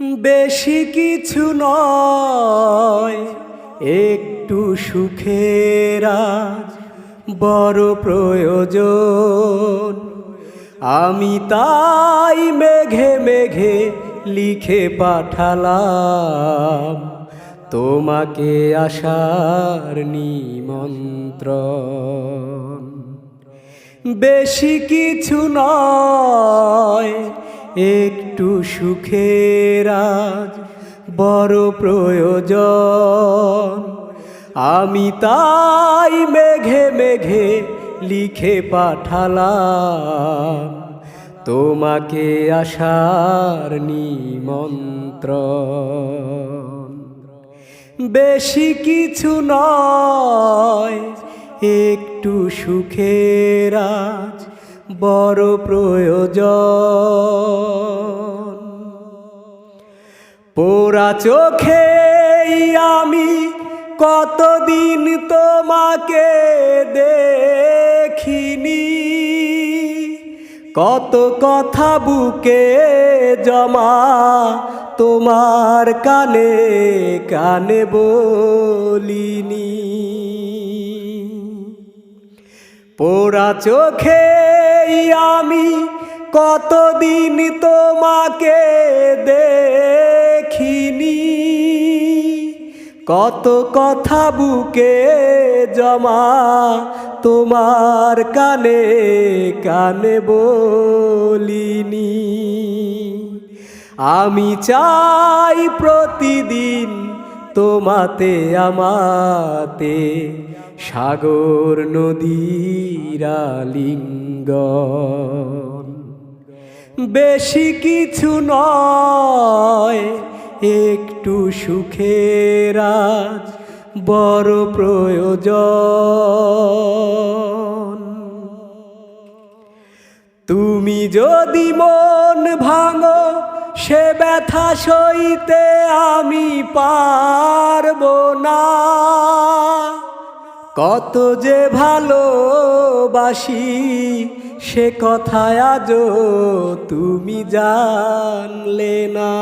বেশি কিছু নয়, একটু সুখের বড় প্রয়োজন। আমি তাই মেঘে মেঘে লিখে পাঠালাম তোমাকে আসার নিমন্ত্রণ। বেশি কিছু নয় একটু সুখের আজ, বড় প্রয়োজন। আমি তাই মেঘে মেঘে লিখে পাঠালাম তোমাকে আসার নিমন্ত্রণ। বেশি কিছু নয়, একটু সুখের আজ বড় প্রয়োজন। পোড়া চোখে আমি কতদিন তোমাকে দেখিনি। কত কথা বুকে জমা তোমার কানে কানে বলিনি। পোড়া চোখে আমি কতদিন তোমাকে দেখিনি। কত কথা বুকে জমা তোমার কানে কানে বলিনি। আমি চাই প্রতিদিন তোমাতে, আমাতে, সাগর নদীরা লিঙ্গ বেশি কিছু নয়, একটু সুখের বড় প্রয়োজন। তুমি যদি মন ভাঙো সে ব্যথা সইতে আমি পারব না। কত যে ভালোবাসি, সে কথায় আজও তুমি জানলে না।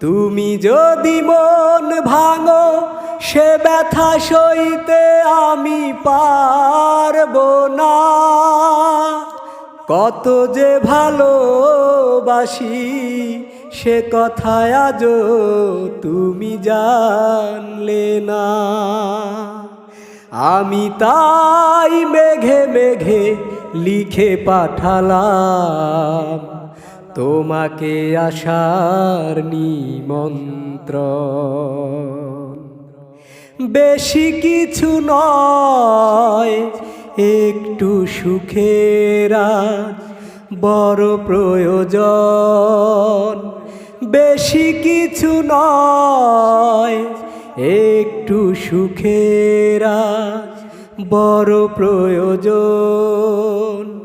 তুমি যদি মন ভাঙো, সে ব্যথা সইতে আমি পারব না। কত যে ভালোবাসি, সে কথায় আজও তুমি জানলে না। আমি তাই মেঘে মেঘে লিখে পাঠালাম তোমাকে আসার নিমন্ত্রণ। বেশি কিছু নয় একটু সুখেরা বড় প্রয়োজন। বেশি কিছু নয়, একটু সুখেরা বড় প্রয়োজন।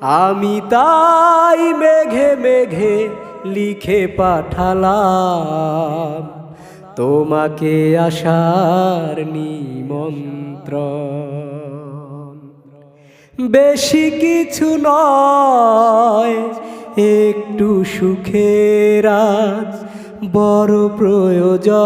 আমি তাই মেঘে মেঘে লিখে পাঠালাম তোমাকে আসার নিমন্ত্রণ। বেশি কিছু নয় একটু সুখের বড় প্রয়োজন।